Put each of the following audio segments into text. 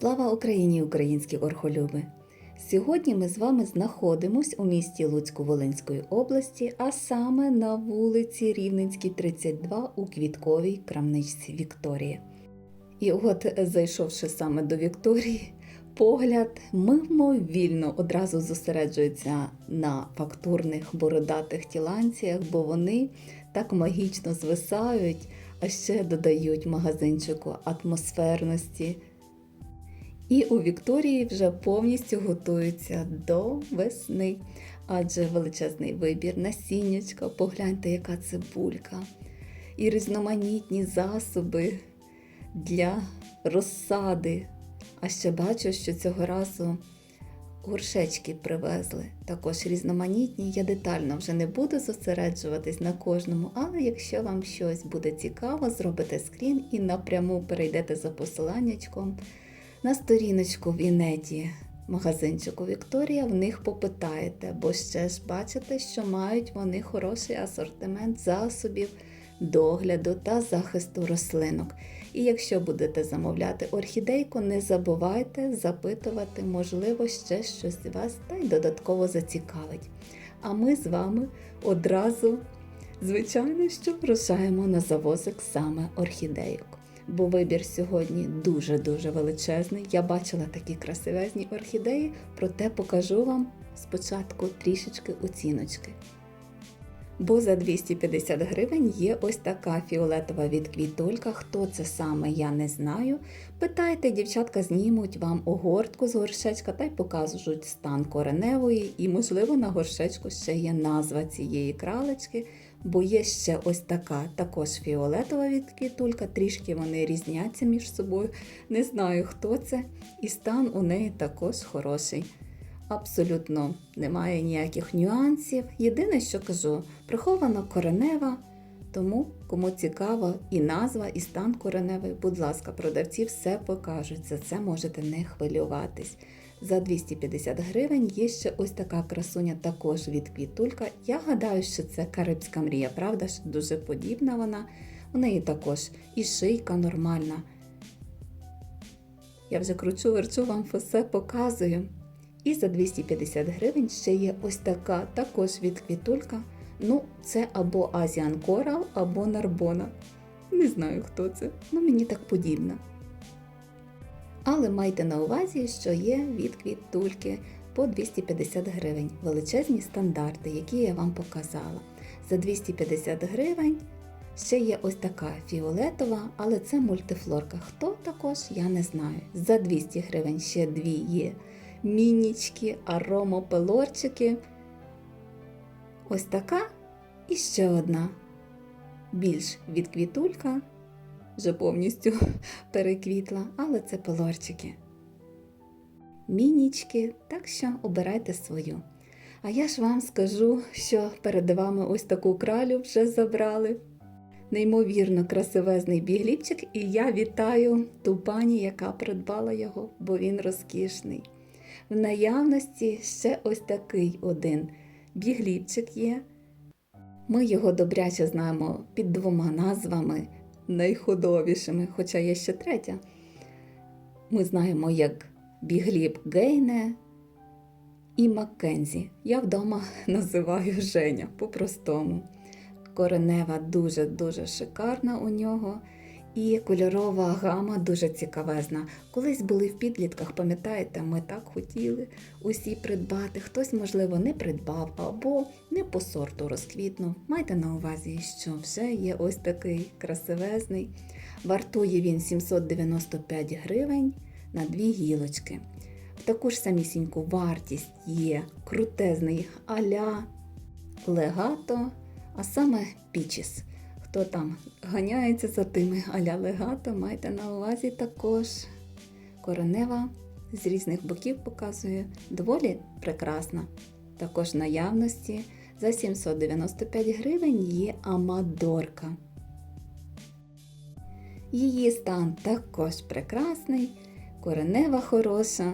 Слава Україні, українські орхолюби! Сьогодні ми з вами знаходимось у місті Луцьку Волинської області, а саме на вулиці Рівненській, 32 у квітковій крамничці Вікторія. І от, зайшовши саме до Вікторії, погляд мимовільно одразу зосереджується на фактурних бородатих тіланціях, бо вони так магічно звисають, а ще додають магазинчику атмосферності. І у Вікторії вже повністю готуються до весни, адже величезний вибір насіннячка, погляньте, яка цибулька, і різноманітні засоби для розсади. А ще бачу, що цього разу горшечки привезли, також різноманітні. Я детально вже не буду зосереджуватись на кожному, але якщо вам щось буде цікаво, зробите скрін і напряму перейдете за посиланнячком на сторіночку в інеті магазинчику Вікторія, в них попитаєте, бо ще ж бачите, що мають вони хороший асортимент засобів догляду та захисту рослинок. І якщо будете замовляти орхідейку, не забувайте запитувати, можливо, ще щось вас та й додатково зацікавить. А ми з вами одразу, звичайно, що рушаємо на завозик саме орхідейок. Бо вибір сьогодні дуже-дуже величезний. Я бачила такі красивезні орхідеї, проте покажу вам спочатку трішечки оціночки. Бо за 250 гривень є ось така фіолетова від квітулька. Хто це саме, я не знаю. Питайте, дівчатка знімуть вам огортку з горшечка та й покажуть стан кореневої, і, можливо, на горшечку ще є назва цієї кралечки, бо є ще ось така, також фіолетова від квітулька, трішки вони різняться між собою. Не знаю, хто це, і стан у неї також хороший. Абсолютно немає ніяких нюансів. Єдине, що кажу, прихована коренева, тому кому цікаво і назва, і стан кореневий, будь ласка, продавці все покажуть. За це можете не хвилюватись. За 250 гривень є ще ось така красуня також від квітулька. Я гадаю, що це карибська мрія, правда ж? Дуже подібна вона. У неї також і шийка нормальна. Я вже кручу, верчу, вам все показую. І за 250 гривень ще є ось така, також від квітулька. Ну, це або Asian Coral, або Нарбона. Не знаю, хто це, ну мені так подібно. Але майте на увазі, що є від квітульки по 250 гривень. Величезні стандарти, які я вам показала. За 250 гривень ще є ось така фіолетова, але це мультифлорка. Хто також, я не знаю. За 200 гривень ще дві є мінічки, аромопелорчики. Ось така і ще одна. Більш від квітулька, вже повністю переквітла, але це пелорчики. Мінічки, так що обирайте свою. А я ж вам скажу, що перед вами ось таку кралю вже забрали. Неймовірно красивезний бігліпчик, і я вітаю ту пані, яка придбала його, бо він розкішний. В наявності ще ось такий один бігліпчик є. Ми його добряче знаємо під двома назвами найходовішими, хоча є ще третя. Ми знаємо як Бігліб Гейне і Маккензі. Я вдома називаю Женя по-простому. Коренева дуже-дуже шикарна у нього. І кольорова гама дуже цікавезна. Колись були в підлітках, пам'ятаєте, ми так хотіли усі придбати. Хтось, можливо, не придбав або не по сорту розквітнув. Майте на увазі, що вже є ось такий красивезний. Вартує він 795 гривень на дві гілочки. В таку ж самісіньку вартість є крутезний аля легато, а саме пічіс. Хто там ганяється за тими аля легато, майте на увазі також. Коренева з різних боків показує доволі прекрасна. Також наявності за 795 гривень є амадорка. Її стан також прекрасний, коренева хороша.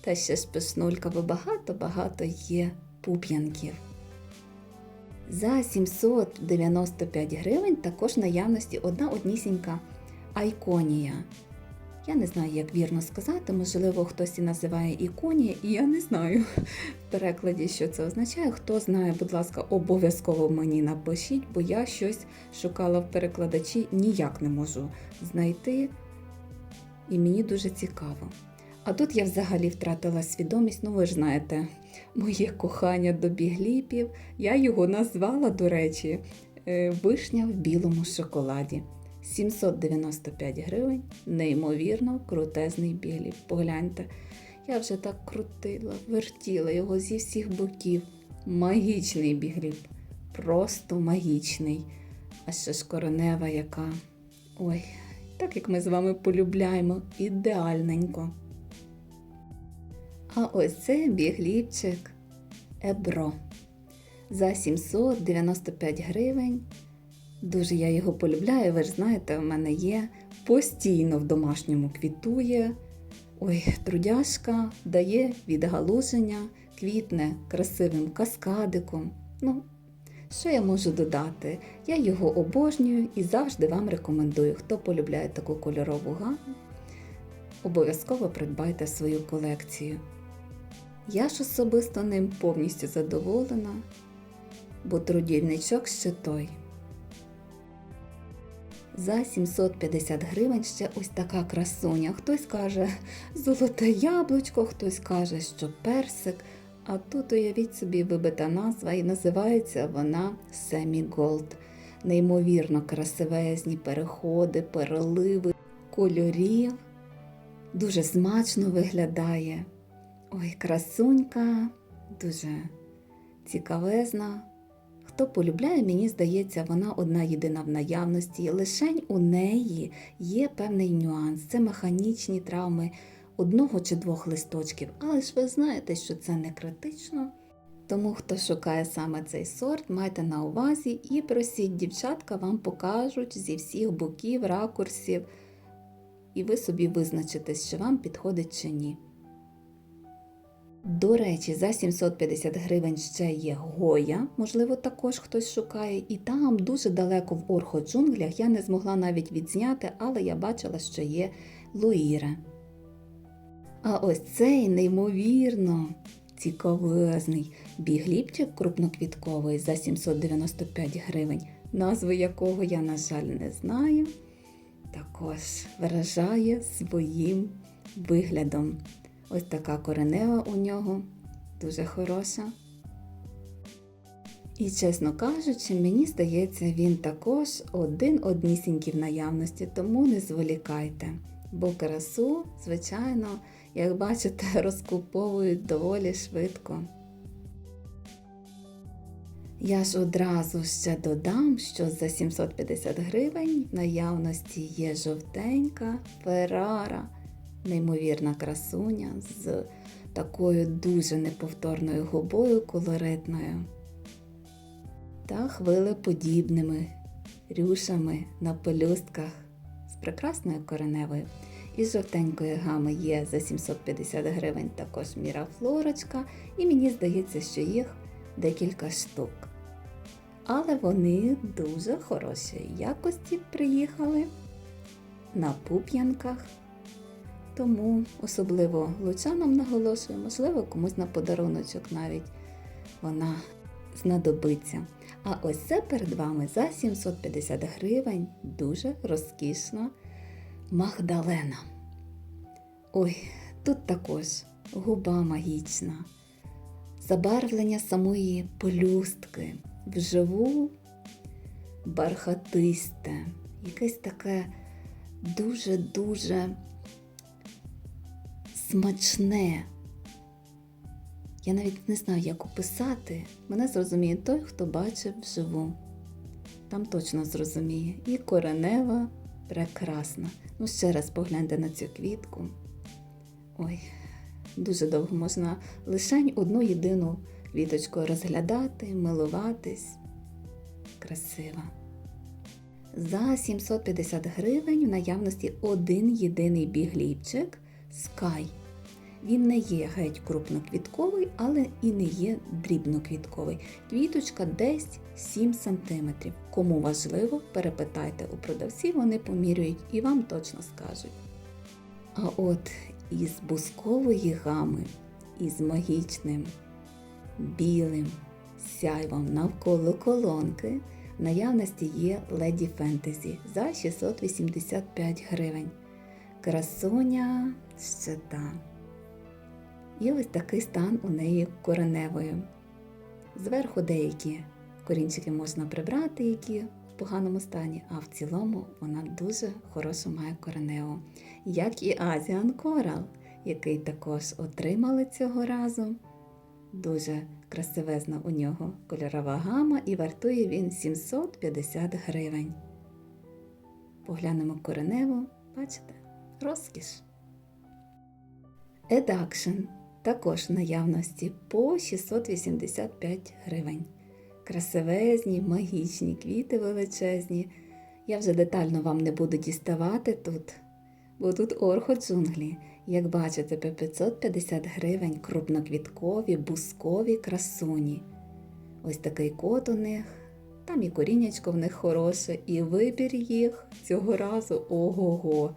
Та ще ж пишнулька, бо багато-багато є пуп'янків. За 795 гривень також наявності одна однісінька айконія. Я не знаю, як вірно сказати, можливо, хтось і називає іконія, і я не знаю в перекладі, що це означає. Хто знає, будь ласка, обов'язково мені напишіть, бо я щось шукала в перекладачі, ніяк не можу знайти, і мені дуже цікаво. А тут я взагалі втратила свідомість, ну ви ж знаєте, моє кохання до бігліпів. Я його назвала, до речі, е, вишня в білому шоколаді. 795 гривень, неймовірно крутезний бігліп. Погляньте, я вже так крутила, вертіла його зі всіх боків. Магічний бігліп, просто магічний. А ще ж коронева яка. Ой, так як ми з вами полюбляємо, ідеальненько. А ось це бігліпчик Ебро. За 795 гривень. Дуже я його полюбляю, ви ж знаєте, в мене є. Постійно в домашньому квітує. Ой, трудяшка дає відгалуження, квітне красивим каскадиком. Ну, що я можу додати? Я його обожнюю і завжди вам рекомендую. Хто полюбляє таку кольорову гаму, обов'язково придбайте свою колекцію. Я ж особисто ним повністю задоволена, бо трудівничок ще той. За 750 гривень ще ось така красуня. Хтось каже золоте яблучко, хтось каже, що персик. А тут уявіть собі вибита назва і називається вона Семі Голд. Неймовірно красивезні переходи, переливи кольорів. Дуже смачно виглядає. Ой, красунька, дуже цікавезна. Хто полюбляє, мені здається, вона одна єдина в наявності. Лишень у неї є певний нюанс. Це механічні травми одного чи двох листочків. Але ж ви знаєте, що це не критично. Тому, хто шукає саме цей сорт, майте на увазі і просіть, дівчатка вам покажуть зі всіх боків, ракурсів, і ви собі визначитесь, що вам підходить чи ні. До речі, за 750 гривень ще є Гоя, можливо, також хтось шукає, і там дуже далеко в орходжунглях я не змогла навіть відзняти, але я бачила, що є Луїра. А ось цей неймовірно цікавезний бігліпчик крупноквітковий за 795 гривень, назви якого я, на жаль, не знаю, також виражає своїм виглядом. Ось така коренева у нього, дуже хороша. І, чесно кажучи, мені здається, він також один однісінький в наявності, тому не зволікайте. Бо красу, звичайно, як бачите, розкуповують доволі швидко. Я ж одразу ще додам, що за 750 гривень в наявності є жовтенька Феррара неймовірна красуня з такою дуже неповторною губою колоритною та хвилеподібними рюшами на пелюстках з прекрасною кореневою. Із жовтенької гами є за 750 гривень також мірафлорочка, і мені здається, що їх декілька штук. Але вони дуже хорошої якості приїхали на пуп'янках. Тому особливо лучанам наголошую, можливо, комусь на подаруночок навіть вона знадобиться. А ось це перед вами за 750 гривень дуже розкішна Магдалена. Ой, тут також губа магічна, забарвлення самої пелюстки, вживу бархатисте, якесь таке дуже-дуже смачне. Я навіть не знаю, як описати. Мене зрозуміє той, хто бачив вживу. Там точно зрозуміє. І коренева прекрасна. Ну, ще раз погляньте на цю квітку. Ой, дуже довго можна лишень одну єдину квіточку розглядати, милуватись. Красива. За 750 гривень в наявності один єдиний бігліпчик Sky. Він не є геть крупноквітковий, але і не є дрібноквітковий. Квіточка десь 7 см. Кому важливо, перепитайте у продавців, вони поміряють і вам точно скажуть. А от із бускової гами, із магічним білим сяйвом навколо колонки в наявності є Леді Фентезі за 685 гривень. Красуня ще І ось такий стан у неї кореневою. Зверху деякі корінчики можна прибрати, які в поганому стані, а в цілому вона дуже хорошу має кореневу. Як і Азіан Coral, який також отримали цього разу. Дуже красивезна у нього кольорова гама і вартує він 750 гривень. Поглянемо кореневу, бачите, розкіш. Едакшн також наявності по 685 гривень. Красивезні, магічні квіти величезні. Я вже детально вам не буду діставати тут, бо тут орхо джунглі. Як бачите, по 550 гривень крупноквіткові, бускові красуні. Ось такий кот у них, там і коріннячко в них хороше, і вибір їх цього разу ого-го.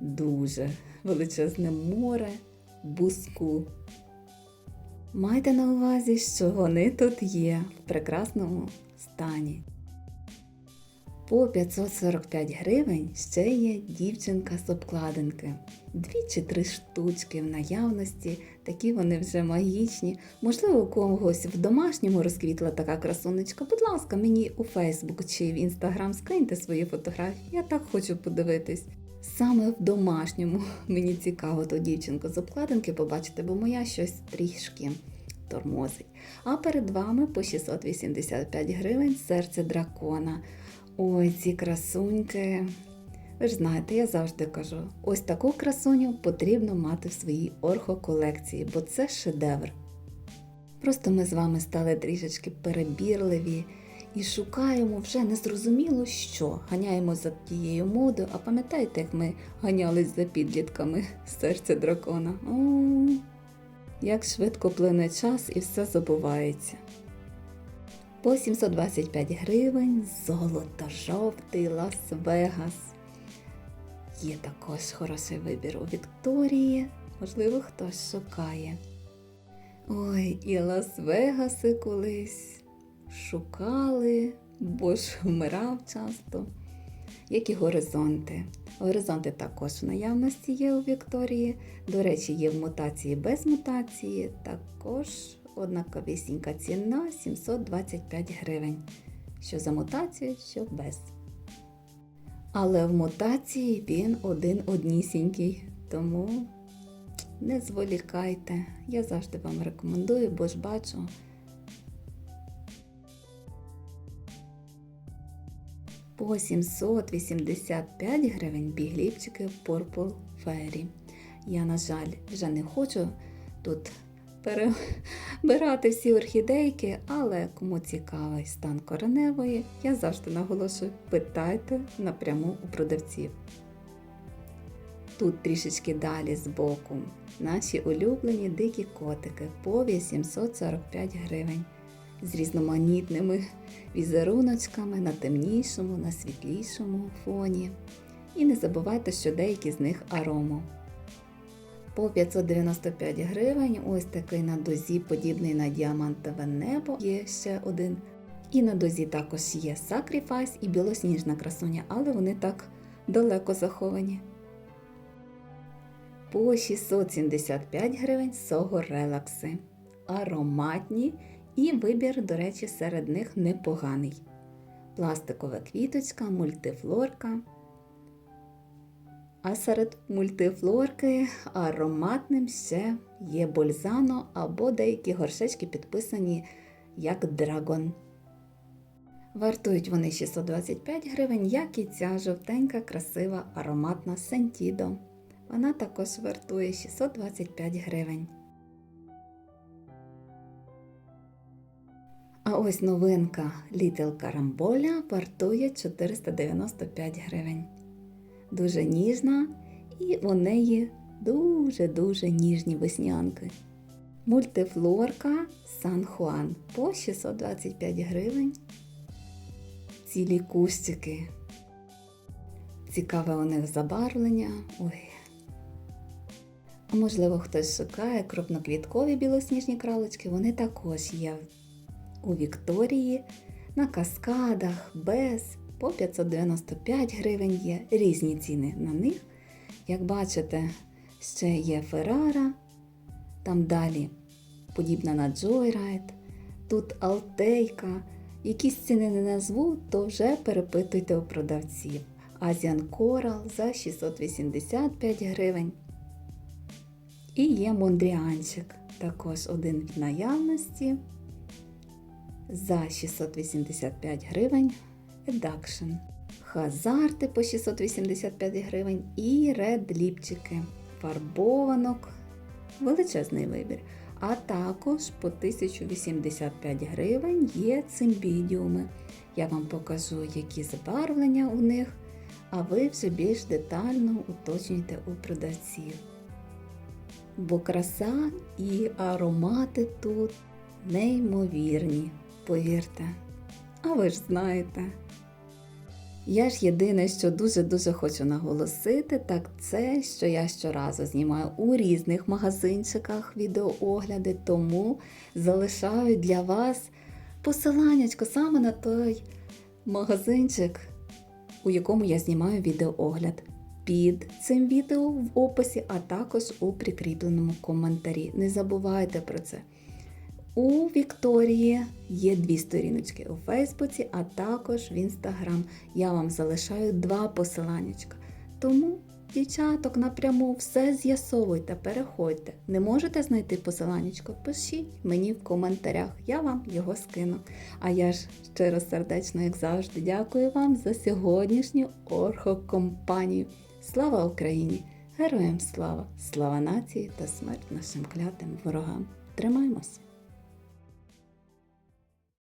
Дуже величезне море, буску. Майте на увазі, що вони тут є в прекрасному стані. По 545 гривень ще є дівчинка з обкладинки. Дві чи три штучки в наявності, такі вони вже магічні. Можливо, у когось в домашньому розквітла така красунечка. Будь ласка, мені у Фейсбук чи в Інстаграм скиньте свої фотографії. Я так хочу подивитись. Саме в домашньому мені цікаво ту дівчинку з обкладинки побачити, бо моя щось трішки тормозить. А перед вами по 685 гривень серце дракона. Ой, ці красуньки. Ви ж знаєте, я завжди кажу: ось таку красуню потрібно мати в своїй орхоколекції, бо це шедевр. Просто ми з вами стали трішечки перебірливі і шукаємо вже незрозуміло що. Ганяємо за тією модою, а пам'ятаєте, як ми ганялись за підлітками серце дракона? О, як швидко плине час і все забувається. По 725 гривень золото-жовтий Лас-Вегас. Є також хороший вибір у Вікторії. Можливо, хтось шукає. Ой, і Лас-Вегаси колись шукали, бо ж вмирав часто. Як і горизонти. Горизонти також в наявності є у Вікторії. До речі, є в мутації без мутації. Також однаковісінька ціна 725 гривень. Що за мутацію, що без. Але в мутації він один однісінький. Тому не зволікайте. Я завжди вам рекомендую, бо ж бачу. По 785 гривень бігліпчики Purple Fairy. Я, на жаль, вже не хочу тут перебирати всі орхідейки, але кому цікавий стан кореневої, я завжди наголошую, питайте напряму у продавців. Тут трішечки далі збоку наші улюблені дикі котики по 845 гривень з різноманітними візеруночками на темнішому, на світлішому фоні. І не забувайте, що деякі з них арому. По 595 гривень ось такий на дозі, подібний на діамантове небо. Є ще один. І на дозі також є Sacrifice і білосніжна красуня, але вони так далеко заховані. По 675 гривень сого релакси. Ароматні і вибір, до речі, серед них непоганий. Пластикова квіточка, мультифлорка. А серед мультифлорки ароматним ще є бользано або деякі горшечки підписані як драгон. Вартують вони 625 гривень, як і ця жовтенька, красива ароматна Сентідо. Вона також вартує 625 гривень. А ось новинка Little Carambola вартує 495 гривень. Дуже ніжна і у неї дуже-дуже ніжні веснянки. Мультифлорка Сан Хуан по 625 гривень. Цілі кустики. Цікаве у них забарвлення. Ой. А можливо, хтось шукає крупноквіткові білосніжні кралочки. Вони також є у Вікторії, на каскадах, без по 595 гривень є різні ціни на них. Як бачите, ще є Феррара, там далі подібна на Joyride, тут Алтейка. Якісь ціни не назву, то вже перепитуйте у продавців. Asian Coral за 685 гривень. І є Мондріанчик, також один в наявності за 685 гривень. Едакшн. Хазарти по 685 гривень і ред-ліпчики. Фарбованок. Величезний вибір. А також по 1085 гривень є цимбідіуми. Я вам покажу, які забарвлення у них, а ви вже більш детально уточнюйте у продавців. Бо краса і аромати тут неймовірні, повірте. А ви ж знаєте. Я ж єдине, що дуже-дуже хочу наголосити, так це, що я щоразу знімаю у різних магазинчиках відеоогляди, тому залишаю для вас посиланнячко саме на той магазинчик, у якому я знімаю відеоогляд. Під цим відео в описі, а також у прикріпленому коментарі. Не забувайте про це. У Вікторії є дві сторіночки у Фейсбуці, а також в Інстаграм. Я вам залишаю два посиланнячка. Тому, дівчаток, напряму все з'ясовуйте, переходьте. Не можете знайти посиланнячко? Пишіть мені в коментарях, я вам його скину. А я ж щиро сердечно, як завжди, дякую вам за сьогоднішню орхокомпанію. Слава Україні! Героям слава! Слава нації та смерть нашим клятим ворогам! Тримаймося!